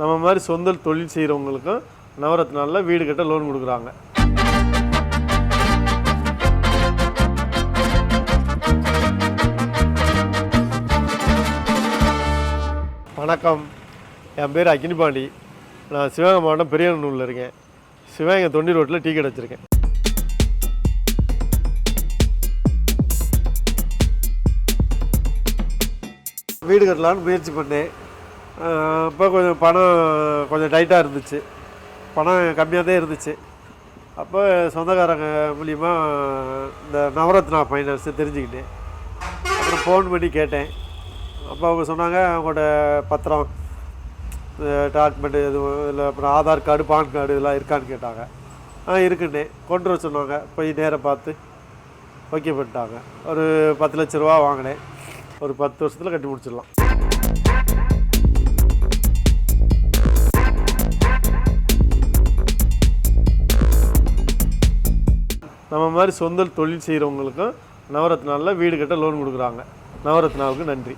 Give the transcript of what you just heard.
நம்ம மாதிரி சொந்த தொழில் செய்கிறவங்களுக்கும் நவரத்னால வீடு கட்ட லோன் கொடுக்குறாங்க. வணக்கம். என் பேர் அக்னிபாண்டி நான் சிவகங்கை மாவட்டம் பெரியநல்லூரில் இருக்கேன். சிவகங்கை தொண்டி ரோட்டில் டீ கடை வச்சுருக்கேன். வீடு கட்டலான்னு முயற்சி பண்ணேன். அப்போ கொஞ்சம் பணம் கொஞ்சம் டைட்டாக இருந்துச்சு. பணம் கம்மியாக தான் இருந்துச்சு. அப்போ சொந்தக்காரங்க மூலிமா இந்த நவரத்னா ஃபைனான்ஸு தெரிஞ்சுக்கிட்டேன் அப்புறம் ஃபோன் பண்ணி கேட்டேன். அப்போ அவங்க சொன்னாங்க அவங்களோட பத்திரம் டாக்குமெண்ட் எதுவும் இல்லை அப்புறம் ஆதார் கார்டு பான் கார்டு இதெல்லாம் இருக்கான்னு கேட்டாங்க. ஆ இருக்குன்னே கொண்டு வர சொன்னாங்க. போய் நேராக பார்த்து ஓகே பண்ணிட்டாங்க. ஒரு பத்து லட்ச ரூபா வாங்கினேன். ஒரு பத்து வருஷத்தில் கட்டி முடிச்சிடலாம். நம்ம மாதிரி சொந்த தொழில் செய்கிறவங்களுக்கும் நவரத்னாலில் வீடு கட்ட லோன் கொடுக்குறாங்க. நவரத்னாவுக்கு நன்றி.